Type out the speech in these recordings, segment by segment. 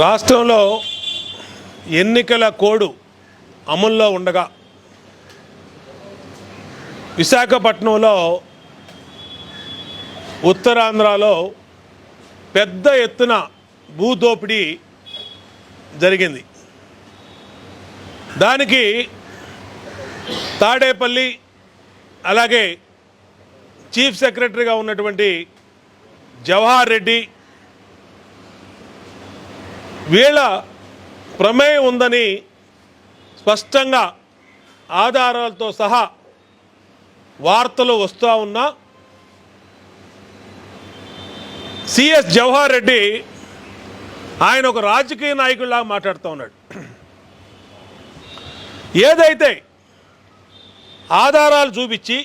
రాష్ట్రంలో ఎన్నికల కోడ్ అమల్లో ఉండగా విశాఖపట్నంలో ఉత్తరాంధ్రలో పెద్ద ఎత్తున భూదోపిడీ జరిగింది. దానికి తాడేపల్లి అలాగే చీఫ్ సెక్రటరీగా ఉన్నటువంటి జవహర్ రెడ్డి వీళ్ళ ప్రమేయం ఉందని స్పష్టంగా ఆధారాలతో సహా వార్తలు వస్తూ ఉన్నా సిఎస్ జవహర్ రెడ్డి ఆయన ఒక రాజకీయ నాయకుడిలాగా మాట్లాడుతూ ఉన్నాడు. ఏదైతే ఆధారాలు చూపించి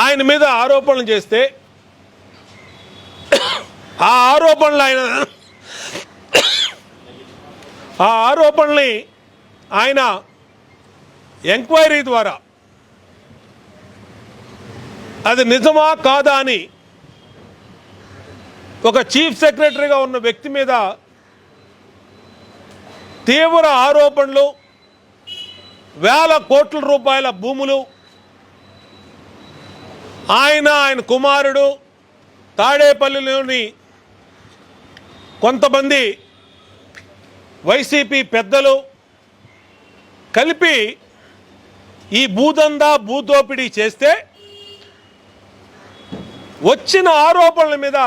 ఆయన మీద ఆరోపణలు చేస్తే ఆ ఆరోపణలు ఆయన ఆ ఆరోపణల్ని ఆయన ఎంక్వైరీ ద్వారా అది నిజమా కాదా అని ఒక చీఫ్ సెక్రటరీగా ఉన్న వ్యక్తి మీద తీవ్ర ఆరోపణలు వేల కోట్ల రూపాయల భూములు ఆయన ఆయన కుమారుడు తాడేపల్లిలోని కొంతమంది వైసీపీ పెద్దలు కలిపి ఈ భూదందా భూదోపిడీ చేస్తే వచ్చిన ఆరోపణల మీద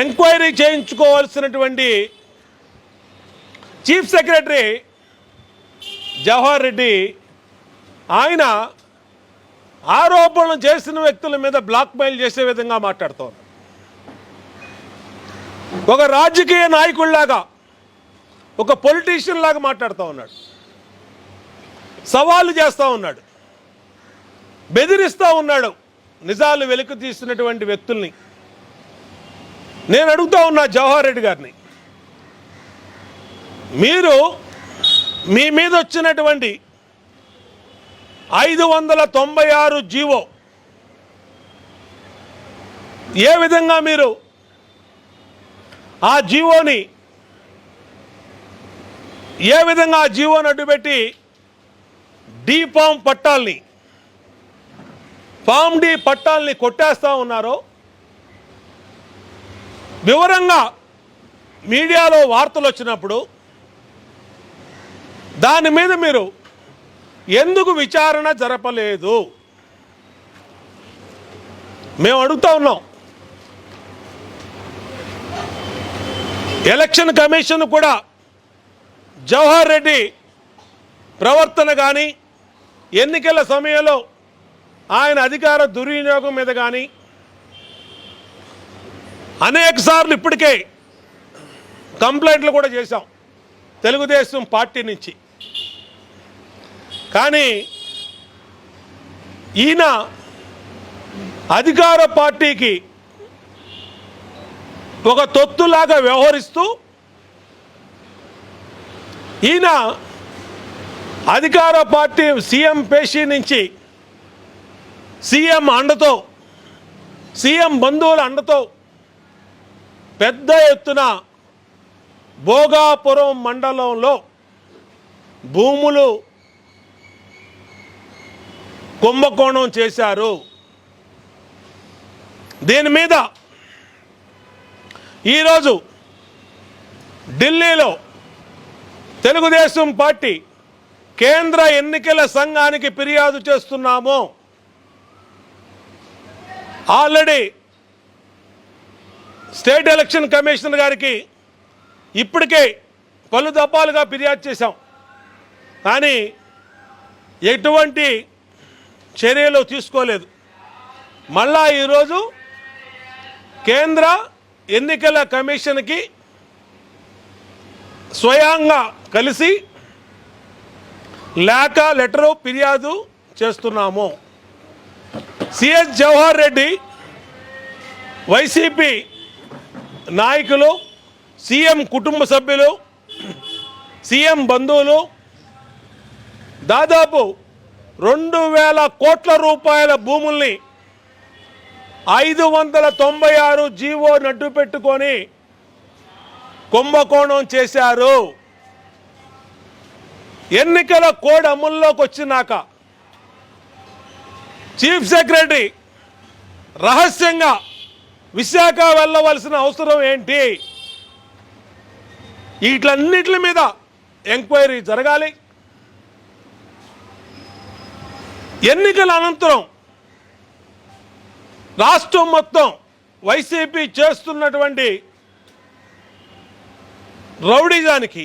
ఎంక్వైరీ చేయించుకోవాల్సినటువంటి చీఫ్ సెక్రటరీ జవహర్ రెడ్డి ఆయన ఆరోపణలు చేసిన వ్యక్తుల మీద బ్లాక్మెయిల్ చేసే విధంగా మాట్లాడుతోంది. ఒక రాజకీయ నాయకుడిలాగా ఒక పొలిటీషియన్ లాగా మాట్లాడుతూ ఉన్నాడు. సవాలు చేస్తూ ఉన్నాడు. బెదిరిస్తూ ఉన్నాడు. నిజాలు వెలుకు తీస్తున్నటువంటి వ్యక్తుల్ని. నేను అడుగుతా ఉన్నా జవహర్ రెడ్డి గారిని. మీరు మీ మీద వచ్చినటువంటి ఐదు వందల తొంభై ఆరు జీవో ఏ విధంగా మీరు ఆ జీవోని ఏ విధంగా ఆ జీవోని అడ్డుపెట్టి డీ ఫామ్ పట్టాల్ని ఫామ్ డీ పట్టాల్ని కొట్టేస్తూ ఉన్నారో వివరంగా మీడియాలో వార్తలు వచ్చినప్పుడు దాని మీద మీరు ఎందుకు విచారణ జరపలేదు? మేము అడుగుతా ఉన్నాం. ఎలక్షన్ కమిషన్ కూడా జవహర్ రెడ్డి ప్రవర్తన కానీ ఎన్నికల సమయంలో ఆయన అధికార దుర్వినియోగం మీద కానీ అనేక సార్లు ఇప్పటికే కంప్లైంట్లు కూడా చేశాం తెలుగుదేశం పార్టీ నుంచి. కానీ ఈయన అధికార పార్టీకి ఒక తొత్తులాగా వ్యవహరిస్తూ ఈయన అధికార పార్టీ సీఎం పేషీ నుంచి సీఎం అండతో సీఎం బంధువుల అండతో పెద్ద ఎత్తున భోగాపురం మండలంలో భూములు కుంభకోణం చేశారు. దీని మీద ఈరోజు ఢిల్లీలో తెలుగుదేశం పార్టీ కేంద్ర ఎన్నికల సంఘానికి ఫిర్యాదు చేస్తున్నాము. ఆల్రెడీ స్టేట్ ఎలక్షన్ కమిషనర్ గారికి ఇప్పటికే పలు దఫాలుగా ఫిర్యాదు చేశాం. కానీ ఎటువంటి చర్యలు తీసుకోలేదు. మళ్ళా ఈరోజు కేంద్ర ఎన్నికల కమిషన్కి స్వయంగా కలిసి లేఖ లెటరు ఫిర్యాదు చేస్తున్నాము. సిఎస్ జవహర్ రెడ్డి వైసీపీ నాయకులు సీఎం కుటుంబ సభ్యులు సీఎం బంధువులు దాదాపు రెండు వేల కోట్ల రూపాయల భూముల్ని ఐదు వందల తొంభై ఆరు జీవో నడ్డు పెట్టుకొని కుంభకోణం చేశారు. ఎన్నికల కోడ్ అమల్లోకి వచ్చినాక చీఫ్ సెక్రటరీ రహస్యంగా విశాఖ వెళ్ళవలసిన అవసరం ఏంటి? వీటన్నిటి మీద ఎంక్వైరీ జరగాలి. ఎన్నికల అనంతరం రాష్ట్రం మొత్తం వైసీపీ చేస్తున్నటువంటి రౌడీజానికి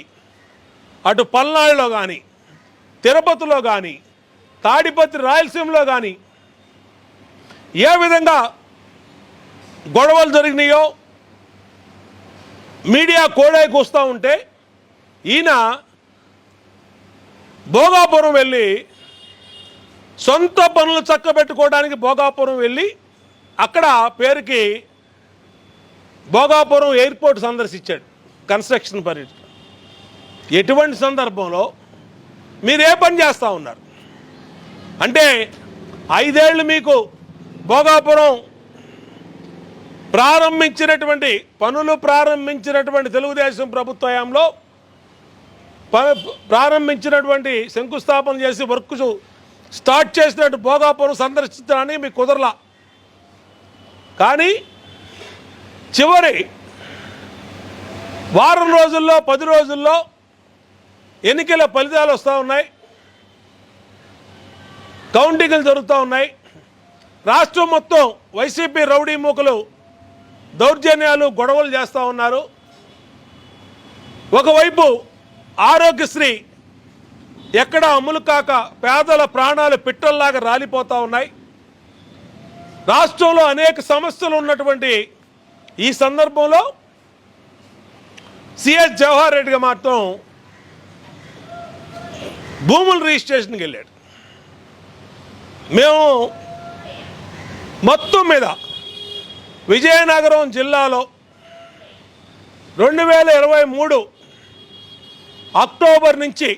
అటు పల్నాడులో కానీ తిరుపతిలో కానీ తాడిపత్రి రాయలసీమలో కానీ ఏ విధంగా గొడవలు జరిగినాయో మీడియా కోడైకి వస్తూ ఉంటే ఈయన భోగాపురం వెళ్ళి సొంత పనులు చక్కబెట్టుకోవడానికి భోగాపురం వెళ్ళి అక్కడ పేరుకి భోగాపురం ఎయిర్పోర్ట్ సందర్శించాడు కన్స్ట్రక్షన్ పర్యటన. ఎటువంటి సందర్భంలో మీరు ఏ పని చేస్తూ ఉన్నారు? అంటే ఐదేళ్ళు మీకు భోగాపురం ప్రారంభించినటువంటి పనులు ప్రారంభించినటువంటి తెలుగుదేశం ప్రభుత్వ హయాంలో ప్రారంభించినటువంటి శంకుస్థాపన చేసి వర్క్ స్టార్ట్ చేసినట్టు భోగాపురం సందర్శించడానికి మీకు కుదరలా? కానీ చివరి వారం రోజుల్లో పది రోజుల్లో ఎన్నికల ఫలితాలు వస్తూ ఉన్నాయి. కౌంటింగ్లు జరుగుతూ ఉన్నాయి. రాష్ట్రం మొత్తం వైసీపీ రౌడీ మూకలు దౌర్జన్యాలు గొడవలు చేస్తూ ఉన్నారు. ఒకవైపు ఆరోగ్యశ్రీ ఎక్కడ అమలు కాక పేదల ప్రాణాలు పిట్టల్లాగా రాలిపోతూ ఉన్నాయి. రాష్ట్రంలో అనేక సమస్యలు ఉన్నటువంటి ఈ సందర్భంలో సిఎస్ జవహర్ రెడ్డిగా మాత్రం భూముల రిజిస్ట్రేషన్కి వెళ్ళాడు. మేము మొత్తం మీద విజయనగరం జిల్లాలో రెండు వేల ఇరవై మూడు అక్టోబర్ నుంచి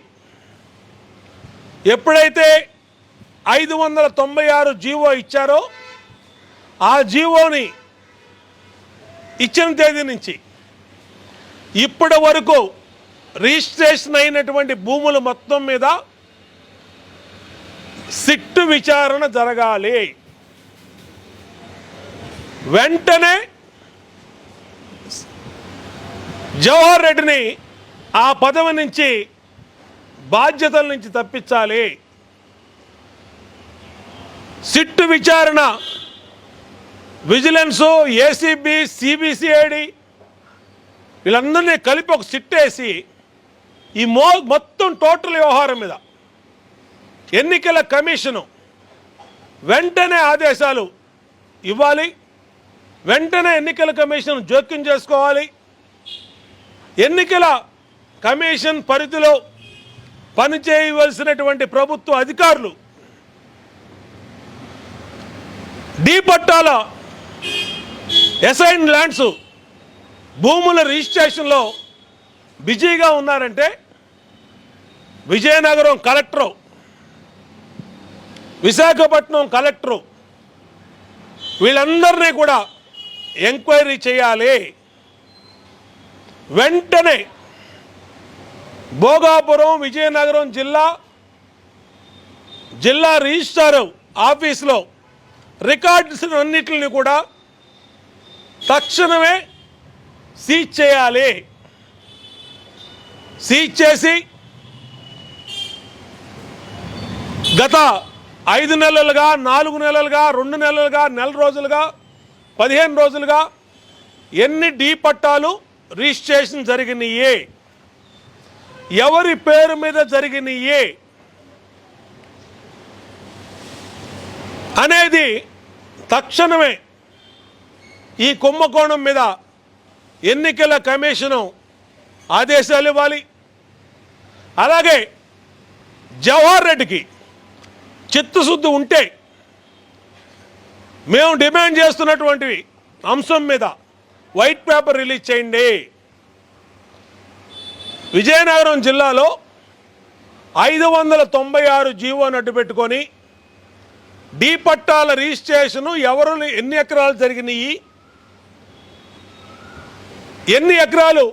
ఎప్పుడైతే ఐదు వందల తొంభై ఆరు జీవో ఇచ్చారో ఆ జీవోని ఇచ్చిన తేదీ నుంచి ఇప్పటి వరకు రిజిస్ట్రేషన్ అయినటువంటి భూములు మొత్తం మీద సిట్టు విచారణ జరగాలి. వెంటనే జవహర్ రెడ్డిని ఆ పదవి నుంచి బాధ్యతల నుంచి తప్పించాలి. సిట్టు విచారణ విజిలెన్సు ఏసీబీ సిబిసిఐడి వీళ్ళందరినీ కలిపి ఒక సిట్టేసి ఈ మో మొత్తం టోటల్ వ్యవహారం మీద ఎన్నికల కమిషను వెంటనే ఆదేశాలు ఇవ్వాలి. వెంటనే ఎన్నికల కమిషన్ జోక్యం చేసుకోవాలి. ఎన్నికల కమిషన్ పరిధిలో పనిచేయవలసినటువంటి ప్రభుత్వ అధికారులు డీ పట్టాల అసైన్ ల్యాండ్స్ భూముల రిజిస్ట్రేషన్లో బిజీగా ఉన్నారంటే విజయనగరం కలెక్టరు విశాఖపట్నం కలెక్టరు వీళ్ళందరినీ కూడా ఎంక్వైరీ చేయాలి. వెంటనే భోగాపురం విజయనగరం జిల్లా జిల్లా రిజిస్ట్రార్ ఆఫీస్లో రికార్డ్స్ అన్నిటిని కూడా తక్షణమే సీజ్ చేయాలి. సీజ్ చేసి గత ఐదు నెలలుగా నాలుగు నెలలుగా రెండు నెలలుగా నెల రోజులుగా పదిహేను రోజులుగా ఎన్ని డీ పట్టాలు రిజిస్ట్రేషన్ జరిగినాయి? ఎవరి పేరు మీద జరిగినాయి? అనేది తక్షణమే ఈ కుంభకోణం మీద ఎన్నికల కమిషను ఆదేశాలు ఇవ్వాలి. అలాగే జవహర్ రెడ్డికి చిత్తశుద్ధి ఉంటే మేము డిమాండ్ చేస్తున్నటువంటి అంశం మీద వైట్ పేపర్ రిలీజ్ చేయండి. విజయనగరం జిల్లాలో ఐదు వందల తొంభై ఆరు జీవో నడ్డు పెట్టుకొని డీ పట్టాల రిజిస్ట్రేషన్ ఎవరు ఎన్ని ఎకరాలు జరిగినాయి? ఎన్ని ఎకరాలు?